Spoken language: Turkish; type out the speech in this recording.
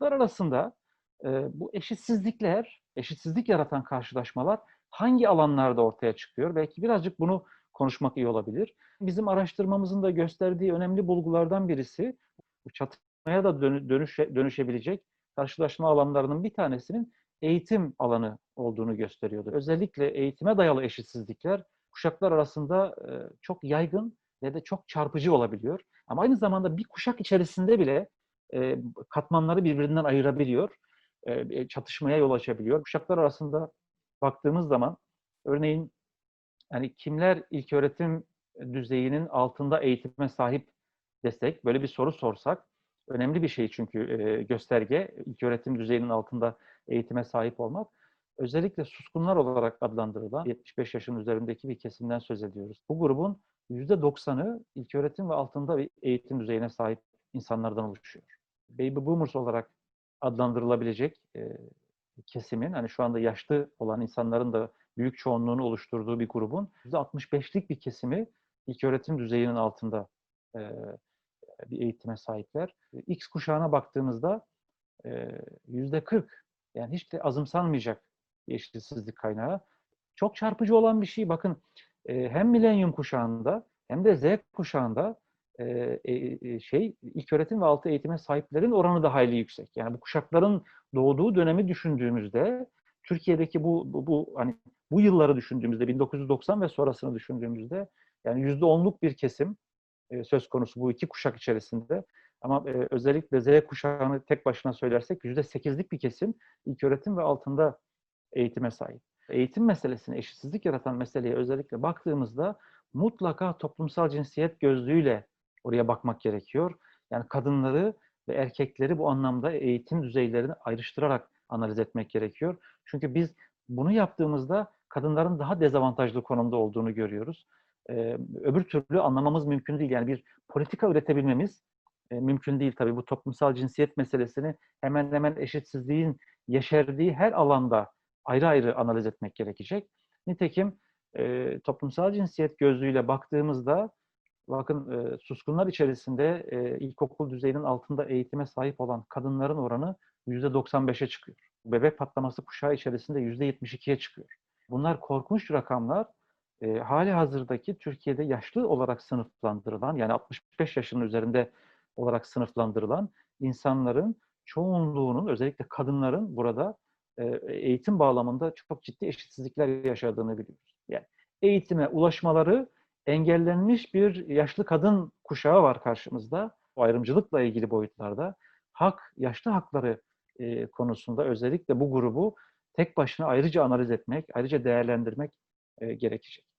arasında e, bu eşitsizlikler, eşitsizlik yaratan karşılaşmalar hangi alanlarda ortaya çıkıyor? Belki birazcık bunu konuşmak iyi olabilir. Bizim araştırmamızın da gösterdiği önemli bulgulardan birisi bu çatışmaya da dönüşe, dönüşebilecek karşılaşma alanlarının bir tanesinin eğitim alanı olduğunu gösteriyordu. Özellikle eğitime dayalı eşitsizlikler kuşaklar arasında çok yaygın ve de çok çarpıcı olabiliyor. Ama aynı zamanda bir kuşak içerisinde bile katmanları birbirinden ayırabiliyor. Çatışmaya yol açabiliyor. Kuşaklar arasında baktığımız zaman örneğin yani kimler ilk öğretim düzeyinin altında eğitime sahip desek, böyle bir soru sorsak önemli bir şey çünkü e, gösterge ilk öğretim düzeyinin altında eğitime sahip olmak. Özellikle suskunlar olarak adlandırılan 75 yaşın üzerindeki bir kesimden söz ediyoruz. Bu grubun %90'ı ilk öğretim ve altında bir eğitim düzeyine sahip insanlardan oluşuyor. Baby boomers olarak adlandırılabilecek e, kesimin, hani şu anda yaşlı olan insanların da büyük çoğunluğunu oluşturduğu bir grubun %65'lik bir kesimi ilk öğretim düzeyinin altında e, bir eğitime sahipler. X kuşağına baktığımızda yüzde 40 yani hiç de azımsanmayacak bir eşitsizlik kaynağı. Çok çarpıcı olan bir şey bakın hem milenyum kuşağında hem de Z kuşağında şey ilk öğretim ve altı eğitime sahiplerin oranı da hayli yüksek. Yani bu kuşakların doğduğu dönemi düşündüğümüzde Türkiye'deki bu, bu, bu hani bu yılları düşündüğümüzde 1990 ve sonrasını düşündüğümüzde yani yüzde onluk bir kesim e, söz konusu bu iki kuşak içerisinde. Ama e, özellikle Z kuşağını tek başına söylersek yüzde sekizlik bir kesim ilk öğretim ve altında eğitime sahip. Eğitim meselesine, eşitsizlik yaratan meseleye özellikle baktığımızda mutlaka toplumsal cinsiyet gözlüğüyle oraya bakmak gerekiyor. Yani kadınları ve erkekleri bu anlamda eğitim düzeylerini ayrıştırarak analiz etmek gerekiyor. Çünkü biz bunu yaptığımızda kadınların daha dezavantajlı konumda olduğunu görüyoruz. Ee, öbür türlü anlamamız mümkün değil. Yani bir politika üretebilmemiz e, mümkün değil tabii. Bu toplumsal cinsiyet meselesini hemen hemen eşitsizliğin yeşerdiği her alanda ayrı ayrı analiz etmek gerekecek. Nitekim e, toplumsal cinsiyet gözlüğüyle baktığımızda bakın e, suskunlar içerisinde e, ilkokul düzeyinin altında eğitime sahip olan kadınların oranı %95'e çıkıyor. Bebek patlaması kuşağı içerisinde %72'ye çıkıyor. Bunlar korkunç rakamlar. E, hali hazırdaki Türkiye'de yaşlı olarak sınıflandırılan yani 65 yaşının üzerinde olarak sınıflandırılan insanların çoğunluğunun özellikle kadınların burada e, eğitim bağlamında çok ciddi eşitsizlikler yaşadığını biliyoruz. Yani eğitime ulaşmaları engellenmiş bir yaşlı kadın kuşağı var karşımızda. O ayrımcılıkla ilgili boyutlarda hak, yaşlı hakları e, konusunda özellikle bu grubu tek başına ayrıca analiz etmek, ayrıca değerlendirmek e, gerekecek.